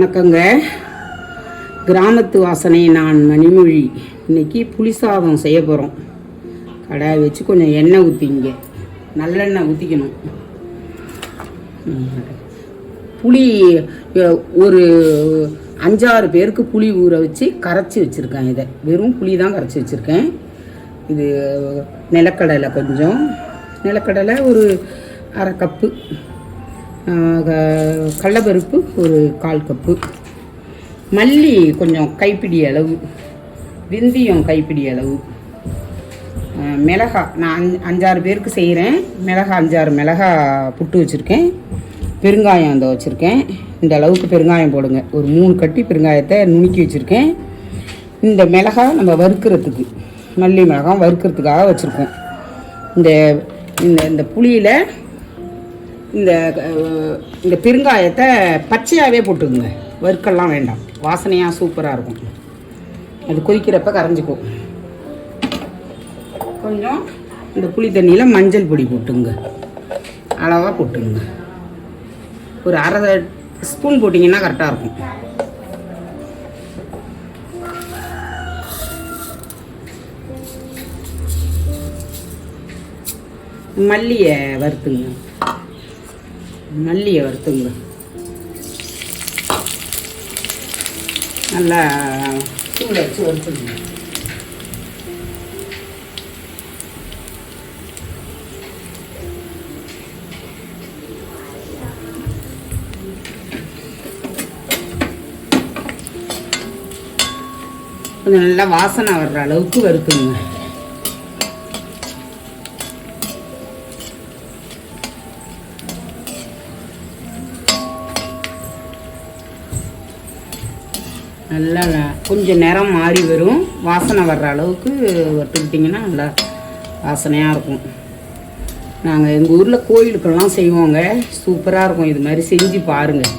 வணக்கங்க. கிராமத்து வாசனை நான் மணிமொழி. இன்னைக்கு புளி சாதம் செய்ய போகிறோம் கடாய் வச்சு கொஞ்சம் எண்ணெய் ஊற்றிங்க நல்லெண்ணெய் ஊற்றிக்கணும் புளி ஒரு அஞ்சாறு பேருக்கு புளி ஊற வச்சு கரைச்சி வச்சுருக்கேன் இதை. வெறும் புளி தான் கரைச்சி வச்சுருக்கேன். இது நிலக்கடலை கொஞ்சம். நிலக்கடலை ஒரு அரை கப்பு. கடலைப்பருப்பு ஒரு கால் கப்பு. மல்லி கொஞ்சம் கைப்பிடி அளவு. வெந்தயம் கைப்பிடி அளவு. மிளகா நான் அஞ்சு அஞ்சாறு பேருக்கு செய்கிறேன் மிளகா அஞ்சாறு மிளகா புட்டு வச்சுருக்கேன். பெருங்காயம் அந்த வச்சுருக்கேன். இந்த அளவுக்கு பெருங்காயம் போடுங்க. ஒரு மூணு கட்டி பெருங்காயத்தை நுணுக்கி வச்சுருக்கேன். இந்த மிளகா நம்ம வறுக்கிறதுக்கு மல்லி மிளகாய் வறுக்கிறதுக்காக வச்சுருக்கோம். இந்த இந்த இந்த புளியில் இந்த இந்த பெருங்காயத்தை பச்சையாகவே போட்டுக்குங்க. வறுக்கெல்லாம் வேண்டாம். வாசனையாக சூப்பராக இருக்கும். அது கொதிக்கிறப்ப கரைஞ்சிக்கும். கொஞ்சம் இந்த புளி தண்ணியில் மஞ்சள் பொடி போட்டுங்க. அளவாக போட்டுங்க. ஒரு அரை ஸ்பூன் போட்டிங்கன்னா கரெக்டாக இருக்கும். மல்லியை வறுத்துங்க. மல்லியை வறுத்துங்க. நல்லா சூட வச்சு வறுத்துங்க கொஞ்சம் நல்லா வாசனை வர்ற அளவுக்கு வறுத்துங்க நல்லா கொஞ்சம் நிறம் மாறி வரும். வாசனை வர்ற அளவுக்கு வறுத்துக்கிட்டிங்கன்னா நல்லா வாசனையாக இருக்கும். நாங்கள் எங்கள் ஊரில் கோயிலுக்கெல்லாம் செய்வோங்க. சூப்பராக இருக்கும். இது மாதிரி செஞ்சு பாருங்கள்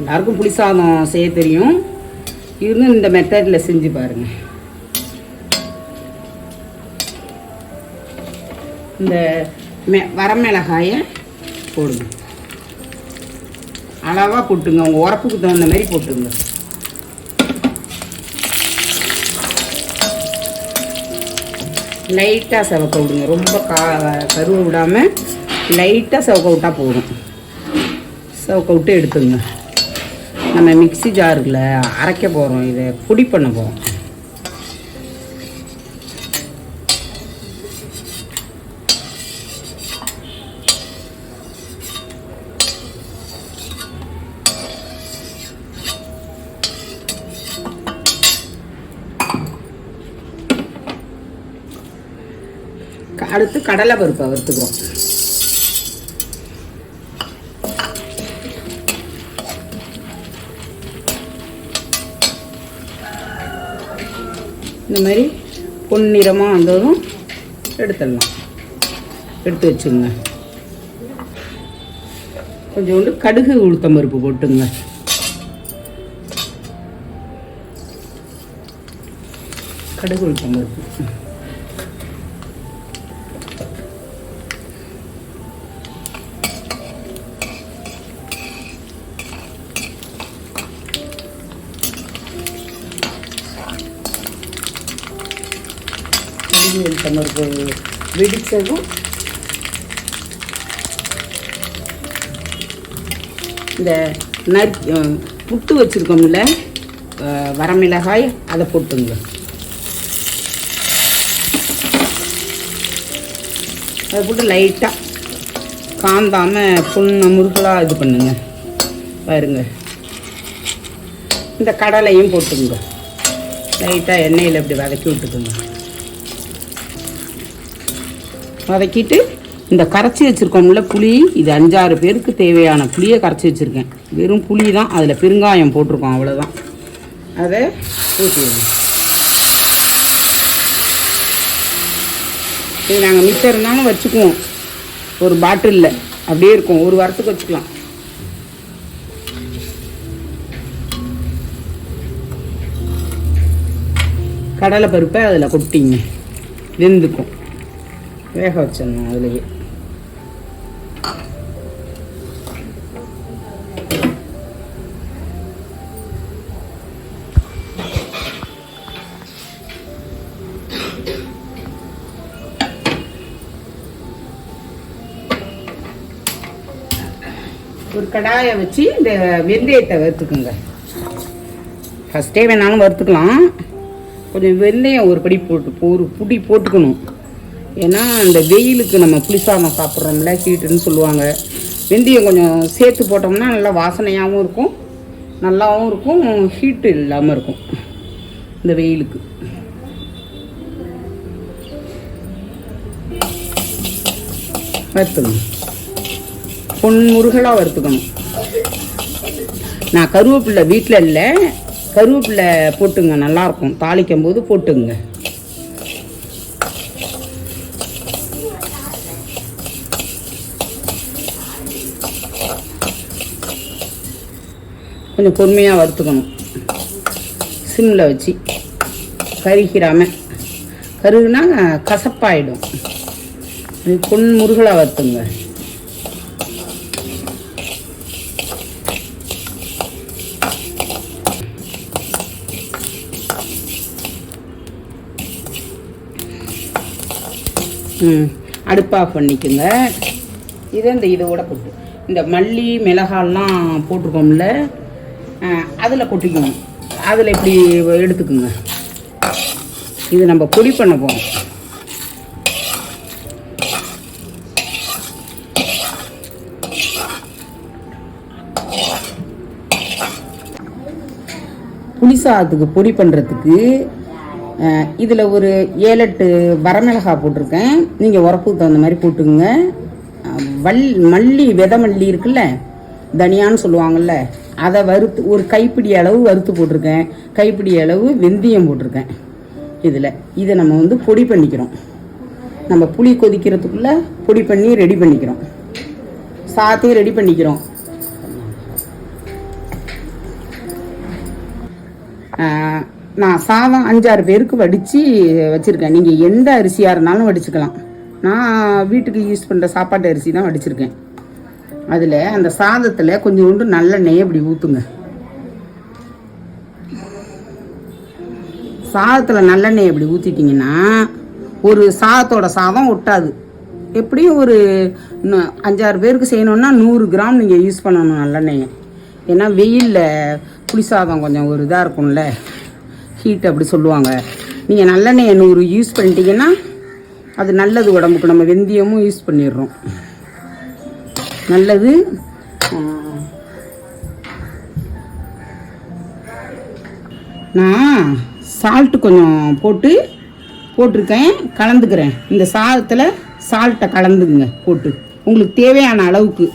எல்லாருக்கும் புளி சாதம் செய்ய தெரியும். இருந்தும் இந்த மெத்தடில் செஞ்சு பாருங்கள் இந்த மெ வரமிளகாயை போடுங்க. அளவாக போட்டுங்க. உங்கள் உரப்புக்கு தகுந்த மாதிரி போட்டுங்க. லைட்டாக செவக்க விடுங்க. ரொம்ப கா கருவை விடாமல் லைட்டாக செவக்க விட்டால் போதும். செவக்க விட்டு எடுத்துங்க. நம்ம மிக்ஸி ஜாரில் அரைக்க போகிறோம் இதை பொடி பண்ண போகிறோம் அடுத்து கடலை பருப்பை வறுத்துக்கிறோம் இந்த மாதிரி பொன்னிறமாக வந்ததும் எடுத்துடலாம். எடுத்து வச்சுங்க கொஞ்சோண்டு கடுகு உளுத்தம் பருப்பு போட்டுங்க. கடுகு உளுத்தம் பருப்பு. கடுகு உளுத்தம் பருப்பு வெடிச்சதும் இந்த நறு புட்டு வச்சுருக்கோம்ல வரமிளகாய் அதை போட்டுங்க. அதை போட்டு லைட்டாக காந்தாமல் புண்ணு முருகலாக இது பண்ணுங்க. பாருங்க. இந்த கடலையும் போட்டுங்க. லைட்டாக எண்ணெயில் இப்படி வதக்கி விட்டுக்குங்க. வதக்கிட்டு இந்த கரைச்சி வச்சுருக்கோம்ல புளி. இது அஞ்சாறு பேருக்கு தேவையான புளியை கரைச்சி வச்சுருக்கேன். வெறும் புளி தான். அதில் பெருங்காயம் போட்டிருக்கோம் அவ்வளோதான் அதை ஊற்றிடுங்க இது நாங்கள் மிச்சம் இருந்தாலும் வச்சுக்குவோம். ஒரு பாட்டிலில். அப்படியே இருக்கும். ஒரு வாரத்துக்கு வச்சுக்கலாம். கடலை பருப்பை அதில் கொட்டிங்க. வெந்துக்கும். வேக வச்சிடணும் அதுலேயே. ஒரு கடாயை வச்சு இந்த வெந்தயத்தை வறுத்துக்குங்க. ஃபஸ்ட்டே வேணாலும் வறுத்துக்கலாம். கொஞ்சம் வெந்தயம் ஒரு படி போட்டு ஒரு புடி போட்டுக்கணும். ஏன்னா அந்த வெயிலுக்கு நம்ம புளிசாதம் சாப்பிட்றோம்ல ஹீட்டுன்னு சொல்லுவாங்க. வெந்தயம் கொஞ்சம் சேர்த்து போட்டோம்னா நல்லா வாசனையாகவும் இருக்கும். நல்லாவும் இருக்கும். ஹீட்டு இல்லாமல் இருக்கும். இந்த வெயிலுக்கு. வறுத்துக்கணும். பொன் முருகலாக வறுத்துக்கணும். நான் கருவேப்பில்லை வீட்டில் இல்லை. கருவேப்பிலை போட்டுங்க. நல்லாயிருக்கும் தாளிக்கும் போது போட்டுங்க. கொஞ்சம் பொறுமையாக வறுத்துக்கணும். சிம்மில் வச்சு கருகிராம கருகுனா கசப்பாயிடும். இது பொன் முருகலாக வறுத்துங்க. ம் அடுப்பு பண்ணிக்கோங்க. இதை இந்த இதோட போட்டு இந்த மல்லி மிளகாலாம் போட்டிருக்கோம்ல அதில் கொட்டிக்கணும் அதில் இப்படி எடுத்துக்குங்க. இது நம்ம பொடி பண்ண போகிறோம் புளி சாதத்துக்கு பொடி பண்ணுறதுக்கு இதில் ஒரு ஏழெட்டு வரமிளகாய் போட்டிருக்கேன். நீங்கள் உரப்புக்கு தகுந்த மாதிரி போட்டுக்குங்க. வல் மல்லி விதை மல்லி இருக்குல்ல தனியான்னு சொல்லுவாங்கல்ல அதை வறுத்து ஒரு கைப்பிடி அளவு வறுத்து போட்டிருக்கேன். கைப்பிடி அளவு வெந்தயம் போட்டிருக்கேன். இதில். இதை நம்ம வந்து பொடி பண்ணிக்கிறோம். நம்ம புளி கொதிக்கிறதுக்குள்ளே பொடி பண்ணி ரெடி பண்ணிக்கிறோம். சாத்தையும் ரெடி பண்ணிக்கிறோம். நான் சாதம் அஞ்சாறு பேருக்கு வடித்து வச்சுருக்கேன். நீங்கள் எந்த அரிசியாக இருந்தாலும் வடிச்சுக்கலாம். நான் வீட்டுக்கு யூஸ் பண்ணுற சாப்பாட்டு அரிசி தான் வடிச்சிருக்கேன். அதில் அந்த சாதத்தில் கொஞ்சோண்டு நல்லெண்ணெயை இப்படி ஊற்றுங்க சாதத்தில் நல்லெண்ணெய் இப்படி ஊற்றிட்டிங்கன்னா ஒரு சாதத்தோட சாதம் ஒட்டாது. எப்படியும் ஒரு அஞ்சாறு பேருக்கு செய்யணுன்னா நூறு கிராம் நீங்கள் யூஸ் பண்ணணும் நல்லெண்ணெயை. ஏன்னா வெயிலில் புளிசாதம் கொஞ்சம் ஒரு இதாக இருக்கும்ல. ஹீட் அப்படி சொல்லுவாங்க. நீங்கள் நல்லெண்ணெயை நூறு யூஸ் பண்ணிட்டீங்கன்னா அது நல்லது உடம்புக்கு. நம்ம வெந்தயமும் யூஸ் பண்ணிடுறோம். நல்லது. நான் சால்ட்டு கொஞ்சம் போட்டு போட்டிருக்கேன் கலந்துக்கிறேன். இந்த சாதத்தில் சால்ட்டை கலந்துக்குங்க போட்டு. உங்களுக்கு தேவையான அளவுக்கு.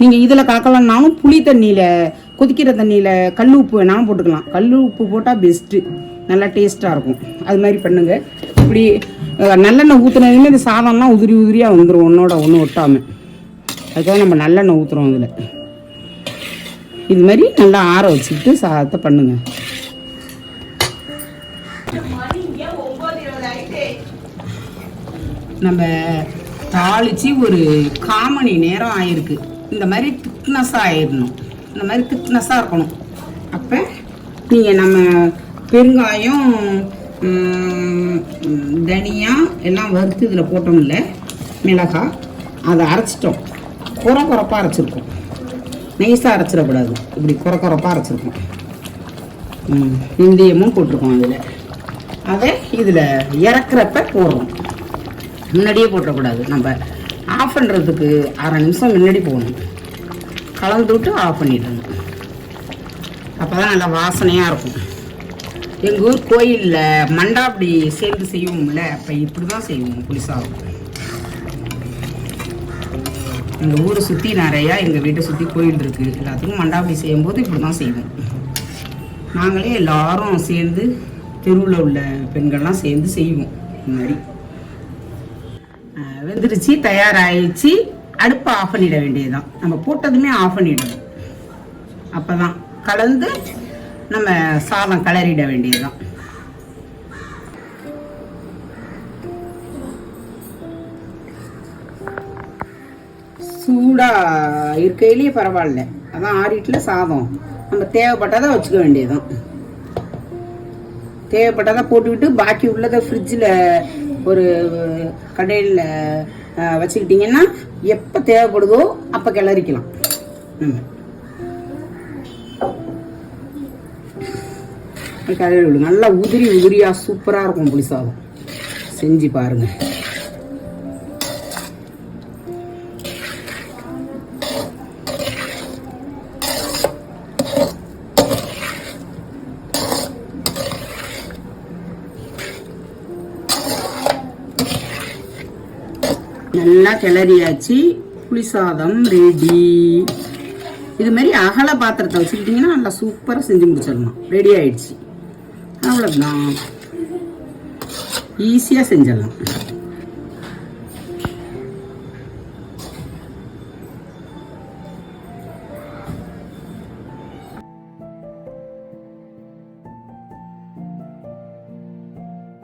நீங்கள் இதில் கலக்கலன்னாலும் புளி தண்ணியில் கொதிக்கிற தண்ணியில் கல் உப்பு வேணாலும் போட்டுக்கலாம். கல் உப்பு போட்டால் பெஸ்ட்டு நல்லா டேஸ்ட்டாக இருக்கும். அது மாதிரி பண்ணுங்கள் இப்படி நல்லெண்ணெய் ஊற்றுனதுமே இந்த சாதம்லாம் உதிரி உதிரியாக வந்துடும் ஒன்றோட ஒன்று ஒட்டாமல் அதுக்காக நம்ம நல்லெண்ணெய் ஊற்றுறோம் இதில். இது மாதிரி நல்லா ஆற வச்சுக்கிட்டு சாதத்தை பண்ணுங்கள் நம்ம தாளிச்சு ஒரு காமணி நேரம் ஆயிருக்கு. இந்த மாதிரி திக்னஸ்ஸாக ஆயிடணும். இந்த மாதிரி திக்னஸ்ஸாக இருக்கணும். அப்போ நீங்கள் நம்ம பெருங்காயம் தனியாக தனியா எல்லாம் வறுத்து இதில் போட்டோம்ல மிளகாய் அதை அரைச்சிட்டோம். குறை குறைப்பாக அரைச்சிருக்கோம். நைஸாக அரைச்சிடக்கூடாது. இப்படி குறை குறைப்பாக அரைச்சிருக்கோம். ம், போட்டிருக்கோம் அதில் அதை இதில் இறக்குறப்ப போடுறோம். முன்னாடியே போட்டக்கூடாது. நம்ம ஆஃப் பண்ணுறதுக்கு அரை நிமிஷம் முன்னாடி போகணும் கலந்து விட்டு ஆஃப் பண்ணிடணும். அப்போ தான் நல்லா வாசனையாக இருக்கும். எங்கள் ஊர் கோயிலில் மண்டாப்படி சேர்ந்து செய்வோம்ல அப்போ இப்படி தான் செய்வோம் புளிசாகும் எங்கள் ஊரை சுற்றி நிறையா எங்கள் வீட்டை சுற்றி கோயில் இருக்குது எல்லாத்துக்கும் மண்டாபடி செய்யும்போது இப்படி தான் செய்வோம். நாங்களே எல்லாரும் சேர்ந்து தெருவில் உள்ள பெண்கள்லாம் சேர்ந்து செய்வோம் இந்த மாதிரி வெந்துருச்சு தயாராகிடுச்சு அடுப்பை ஆஃப் பண்ணிட வேண்டியதுதான். நம்ம போட்டதுமே ஆஃப் பண்ணிடணும். அப்போ தான் கலந்து நம்ம சாதம் கிளறிட வேண்டியதுதான். சூடாக இருக்கையிலேயே பரவாயில்ல. அதான் ஆறிட்டில் சாதம். நம்ம தேவைப்பட்டதை வச்சுக்க வேண்டியதுதான். தேவைப்பட்டதை போட்டுக்கிட்டு பாக்கி உள்ளதை ஃப்ரிட்ஜில் ஒரு கடையில் வச்சுக்கிட்டிங்கன்னா எப்போ தேவைப்படுதோ அப்போ கிளறிக்கலாம். ம். கடையில் நல்லா உதிரி உதிரியாக சூப்பராக இருக்கும் புளி சாதம். செஞ்சு பாருங்கள் நல்லா கிளறியாச்சு. புளி சாதம் ரெடி இது மாதிரி அகல பாத்திரத்தை வச்சுக்கிட்டிங்கன்னா நல்லா சூப்பராக செஞ்சு முடிச்சிடலாம் ரெடி ஆயிடுச்சு. அவ்வளோதான் ஈஸியாக செஞ்சிடலாம்.